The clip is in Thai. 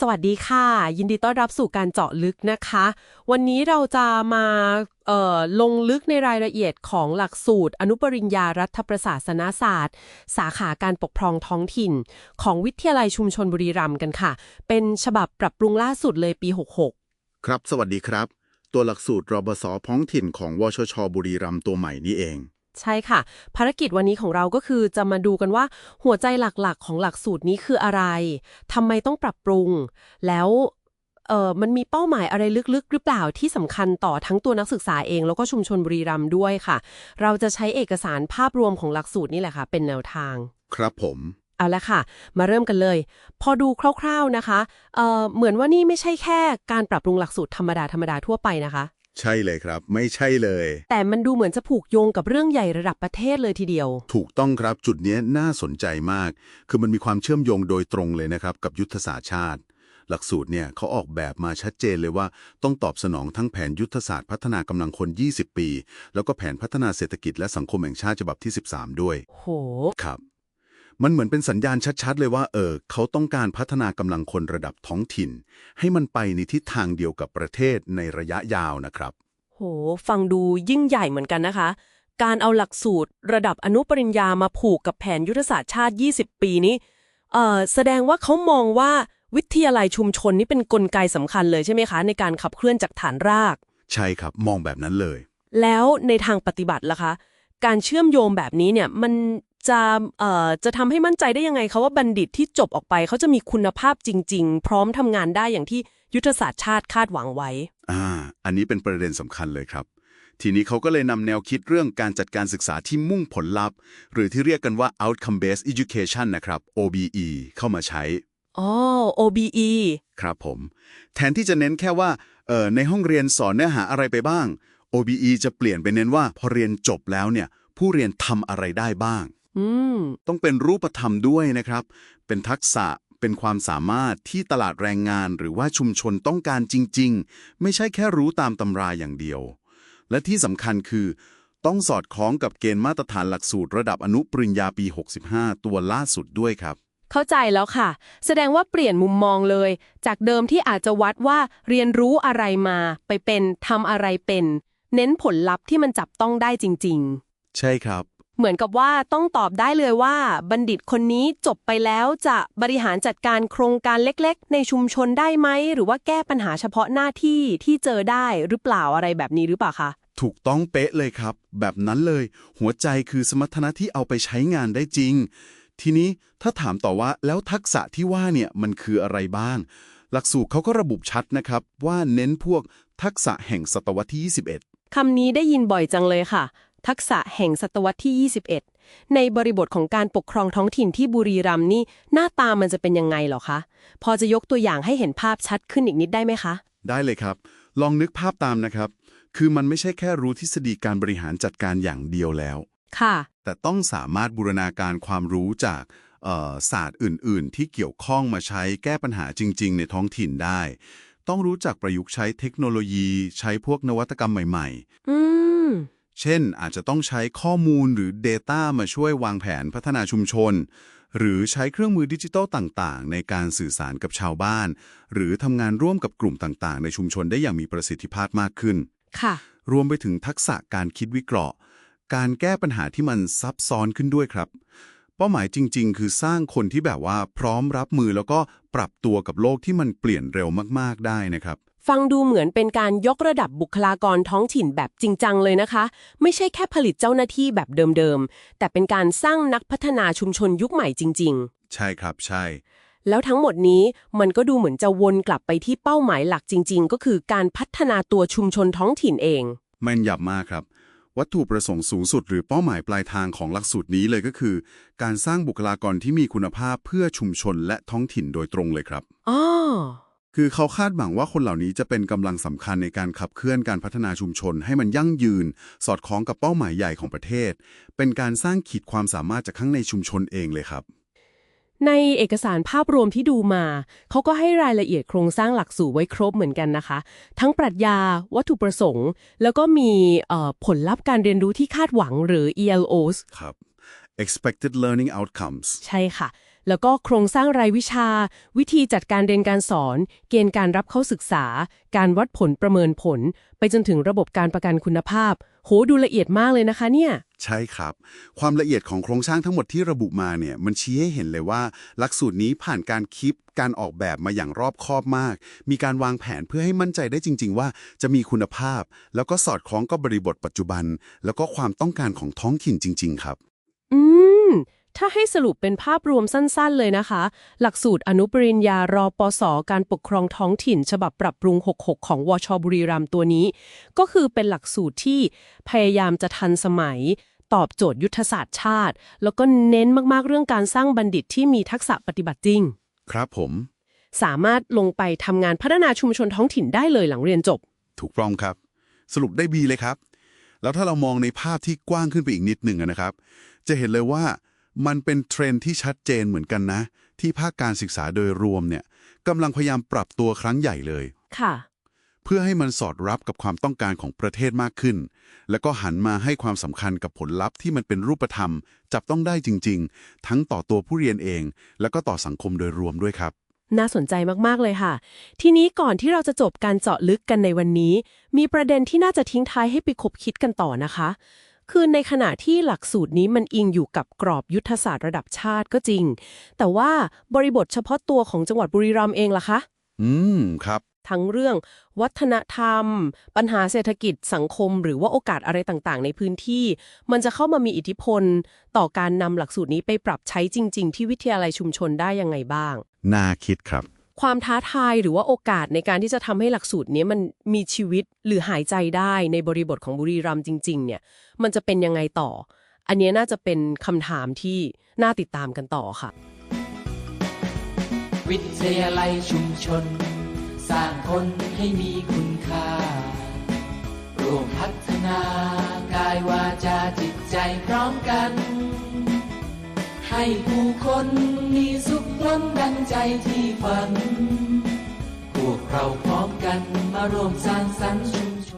สวัสดีค่ะ ยินดีต้อนรับสู่การเจาะลึกนะคะ วันนี้เราจะมาลงลึกในรายละเอียดของหลักสูตร อนุปริญญารัฐประศาสนศาสตร์ สาขาการปกครองท้องถิ่น ของวิทยาลัยชุมชนบุรีรัมย์กันค่ะ เป็นฉบับปรับปรุงล่าสุดเลยปี 66 ครับ สวัสดีครับ ตัวหลักสูตรรบสท้องถิ่นของวชชบุรีรัมย์ตัวใหม่นี่เอง ใช่ค่ะ ภารกิจวันนี้ของเราก็คือจะมาดูกันว่าหัวใจหลักๆ ของหลักสูตรนี้คืออะไรทำไมต้องปรับปรุง แล้วเออมันมีเป้าหมายอะไรลึกๆ หรือเปล่าที่สำคัญต่อทั้งตัวนักศึกษาเองแล้วก็ชุมชนบุรีรัมย์ด้วยค่ะ เราจะใช้เอกสารภาพรวมของหลักสูตรนี่แหละค่ะ เป็นแนวทาง ครับผม เอาละค่ะ มาเริ่มกันเลย พอดูคร่าวๆนะคะเอ่อเหมือนว่านี่ไม่ใช่แค่การปรับปรุงหลักสูตรธรรมดาธรรมดาทั่วไปนะคะ ใช่เลยครับ ไม่ใช่เลย แต่มันดูเหมือนจะผูกโยงกับเรื่องใหญ่ระดับประเทศเลยทีเดียว ถูกต้องครับจุดเนี้ยน่าสนใจมาก คือมันมีความเชื่อมโยงโดยตรงเลยนะครับ กับยุทธศาสตร์ชาติ หลักสูตรเนี่ยเขาออกแบบมาชัดเจนเลยว่า ต้องตอบสนองทั้งแผนยุทธศาสตร์พัฒนากำลังคน 20 ปี แล้วก็แผนพัฒนาเศรษฐกิจและสังคมแห่งชาติฉบับที่ 13 ด้วย โห ครับ มันเหมือนเป็นสัญญาณชัดๆ เลยว่า เออ เขาต้องการพัฒนากำลังคนระดับท้องถิ่น ให้มันไปในทิศทางเดียวกับประเทศในระยะยาวนะครับ โห ฟังดูยิ่งใหญ่เหมือนกันนะคะ การเอาหลักสูตร ระดับอนุปริญญามาผูกกับแผนยุทธศาสตร์ชาติ 20 ปีนี้ เอ่อ แสดงว่าเขามองว่าวิทยาลัยชุมชนนี่เป็นกลไกสำคัญเลยใช่ไหมคะ ในการขับเคลื่อนจากฐานราก ใช่ครับ มองแบบนั้นเลย แล้วในทางปฏิบัติล่ะคะ การเชื่อมโยงแบบนี้เนี่ยมัน จะเอ่อจะทำให้มั่นใจได้ยังไงคะว่าบัณฑิตที่จบออกไปเขาจะมีคุณภาพจริง ๆ พร้อมทำงานได้อย่างที่ยุทธศาสตร์ชาติคาดหวังไว้ อ่า อันนี้เป็นประเด็นสำคัญเลยครับ ทีนี้เขาก็เลยนำแนวคิดเรื่องการจัดการศึกษาที่มุ่งผลลัพธ์ หรือที่เรียกกันว่า outcome based education นะครับ OBE เข้ามาใช้อ๋อ OBE ครับผม แทนที่จะเน้นแค่ว่าเอ่อในห้องเรียนสอนเนื้อหาอะไรไปบ้าง OBE จะเปลี่ยนไปเน้นว่าพอเรียนจบแล้วเนี่ยผู้เรียนทำอะไรได้บ้าง อืม ต้องเป็นรูปธรรมด้วยนะครับ เป็นทักษะเป็นความสามารถที่ตลาดแรงงานหรือว่าชุมชนต้องการจริง ๆ ไม่ใช่แค่รู้ตามตำราอย่างเดียว และที่สำคัญคือ ต้องสอดคล้องกับเกณฑ์มาตรฐานหลักสูตรระดับอนุปริญญาปี 65 ตัวล่าสุดด้วยครับ เข้าใจแล้วค่ะ แสดงว่าเปลี่ยนมุมมองเลย จากเดิมที่อาจจะวัดว่าเรียนรู้อะไรมาไปเป็นทำอะไรเป็น เน้นผลลัพธ์ที่มันจับต้องได้จริงใช่ครับๆ เหมือนกับว่าต้องตอบได้เลยว่าบัณฑิตคนนี้จบไปแล้วจะบริหารจัดการโครงการเล็กๆ ในชุมชนได้ไหม หรือว่าแก้ปัญหาเฉพาะหน้าที่ที่เจอได้หรือเปล่าอะไรแบบนี้หรือเปล่าคะ ถูกต้องเป๊ะเลยครับ แบบนั้นเลย หัวใจคือสมรรถนะที่เอาไปใช้งานได้จริง ทีนี้ถ้าถามต่อว่าแล้วทักษะที่ว่าเนี่ยมันคืออะไรบ้าง หลักสูตรเขาก็ระบุชัดนะครับ ว่าเน้นพวกทักษะแห่งศตวรรษที่ 21คำนี้ได้ยินบ่อยจังเลยค่ะ ทักษะแห่งศตวรรษที่ 21 ในบริบทของการปกครองท้องถิ่นที่บุรีรัมย์นี่หน้าตามันจะเป็นยังไงเหรอคะ พอจะยกตัวอย่างให้เห็นภาพชัดขึ้นอีกนิดได้ไหมคะ ได้เลยครับ ลองนึกภาพตามนะครับ คือมันไม่ใช่แค่รู้ทฤษฎีการบริหารจัดการอย่างเดียวแล้ว ค่ะ แต่ต้องสามารถบูรณาการความรู้จากเอ่อศาสตร์อื่น ๆ ที่เกี่ยวข้องมาใช้แก้ปัญหาจริง ๆ ในท้องถิ่นได้ ต้องรู้จักประยุกต์ใช้เทคโนโลยี ใช้พวกนวัตกรรมใหม่อืมๆ เช่น อาจจะต้องใช้ข้อมูลหรือ Data มาช่วยวางแผนพัฒนาชุมชน หรือใช้เครื่องมือดิจิทัลต่างๆ ในการสื่อสารกับชาวบ้าน หรือทำงานร่วมกับกลุ่มต่างๆ ในชุมชนได้อย่างมีประสิทธิภาพมากขึ้น ค่ะ รวมไปถึงทักษะการคิดวิเคราะห์ การแก้ปัญหาที่มันซับซ้อนขึ้นด้วยครับ เป้าหมายจริง ๆ คือสร้างคนที่แบบว่าพร้อมรับมือแล้วก็ปรับตัวกับโลกที่มันเปลี่ยนเร็วมากๆได้นะครับ ฟังดูเหมือนเป็นการยกระดับบุคลากรท้องถิ่นแบบจริงจังเลยนะคะ ไม่ใช่แค่ผลิตเจ้าหน้าที่แบบเดิมๆ แต่เป็นการสร้างนักพัฒนาชุมชนยุคใหม่จริง ๆ ใช่ครับใช่ แล้วทั้งหมดนี้มันก็ดูเหมือนจะวนกลับไปที่เป้าหมายหลักจริง ๆ ก็คือการพัฒนาตัวชุมชนท้องถิ่นเอง แม่นยำมากครับ วัตถุประสงค์สูงสุดหรือเป้าหมายปลายทางของหลักสูตรนี้เลยก็คือ การสร้างบุคลากรที่มีคุณภาพเพื่อชุมชนและท้องถิ่นโดยตรงเลยครับอ๋อ คือเขาคาดหวังว่าคนเหล่านี้จะเป็นกำลังสำคัญในการขับเคลื่อนการพัฒนาชุมชนให้มันยั่งยืน สอดคล้องกับเป้าหมายใหญ่ของประเทศ เป็นการสร้างขีดความสามารถจากข้างในชุมชนเองเลยครับ ในเอกสารภาพรวมที่ดูมา เขาก็ให้รายละเอียดโครงสร้างหลักสูตรไว้ครบเหมือนกันนะคะ ทั้งปรัชญา วัตถุประสงค์ แล้วก็มีเอ่อผลลัพธ์การเรียนรู้ที่คาดหวังหรือ ELOs ครับ expected learning outcomes ใช่ค่ะ แล้วก็โครงสร้างรายวิชา วิธีจัดการเรียนการสอน เกณฑ์การรับเข้าศึกษา การวัดผลประเมินผล ไปจนถึงระบบการประกันคุณภาพ โหดูละเอียดมากเลยนะคะเนี่ย ใช่ครับ ความละเอียดของโครงสร้างทั้งหมดที่ระบุมาเนี่ยมันชี้ให้เห็นเลยว่า หลักสูตรนี้ผ่านการคิดการออกแบบมาอย่างรอบคอบมาก มีการวางแผนเพื่อให้มั่นใจได้จริง ๆ ว่าจะมีคุณภาพ แล้วก็สอดคล้องกับบริบทปัจจุบัน แล้วก็ความต้องการของท้องถิ่นจริง ๆ ครับ อืม ถ้าให้สรุปเป็นภาพรวมสั้นๆเลยนะคะ หลักสูตรอนุปริญญารอปสการปกครองท้องถิ่น ฉบับปรับปรุง 66 ของวชบุรีรัมย์ตัวนี้ ก็คือเป็นหลักสูตรที่พยายามจะทันสมัย ตอบโจทย์ยุทธศาสตร์ชาติ แล้วก็เน้นมากๆเรื่องการสร้างบัณฑิตที่มีทักษะปฏิบัติจริง ครับผม สามารถลงไปทำงานพัฒนาชุมชนท้องถิ่นได้เลยหลังเรียนจบ ถูกต้องครับ สรุปได้บีเลยครับ แล้วถ้าเรามองในภาพที่กว้างขึ้นไปอีกนิดหนึ่งอะนะครับ จะเห็นเลยว่า มันเป็นเทรนด์ที่ชัดเจนเหมือนกันนะ ที่ภาคการศึกษาโดยรวมเนี่ยกำลังพยายามปรับตัวครั้งใหญ่เลย ค่ะ เพื่อให้มันสอดรับกับความต้องการของประเทศมากขึ้น แล้วก็หันมาให้ความสำคัญกับผลลัพธ์ที่มันเป็นรูปธรรม จับต้องได้จริง ๆ ทั้งต่อตัวผู้เรียนเอง แล้วก็ต่อสังคมโดยรวมด้วยครับน่าสนใจมาก ๆ เลยค่ะ ทีนี้ก่อนที่เราจะจบการเจาะลึกกันในวันนี้ มีประเด็นที่น่าจะทิ้งท้ายให้ไปคบคิดกันต่อนะคะ คือในขณะที่หลักสูตรนี้มันอิงอยู่กับกรอบยุทธศาสตร์ระดับชาติก็จริง แต่ว่าบริบทเฉพาะตัวของจังหวัดบุรีรัมย์เองล่ะคะ อืม ครับ ทั้งเรื่องวัฒนธรรม ปัญหาเศรษฐกิจสังคม หรือว่าโอกาสอะไรต่างๆ ในพื้นที่ มันจะเข้ามามีอิทธิพล ต่อการนำหลักสูตรนี้ไปปรับใช้จริง ๆ ที่วิทยาลัยชุมชนได้ยังไงบ้าง น่าคิดครับ ความท้าทายหรือว่าโอกาสในการที่จะทำให้หลักสูตรนี้มันมีชีวิตหรือหายใจได้ในบริบทของบุรีรัมย์จริง ๆ เนี่ย มันจะเป็นยังไงต่อ อันนี้น่าจะเป็นคำถามที่น่าติดตามกันต่อค่ะ วิทยาลัยชุมชน สร้างคนให้มีคุณค่าร่วมพัฒนากายวาจาจิตใจพร้อมกัน ให้ผู้คน ล้นดังใจที่ฝัน พวกเราพร้อมกันมาร่วมสร้างสรรค์ชุม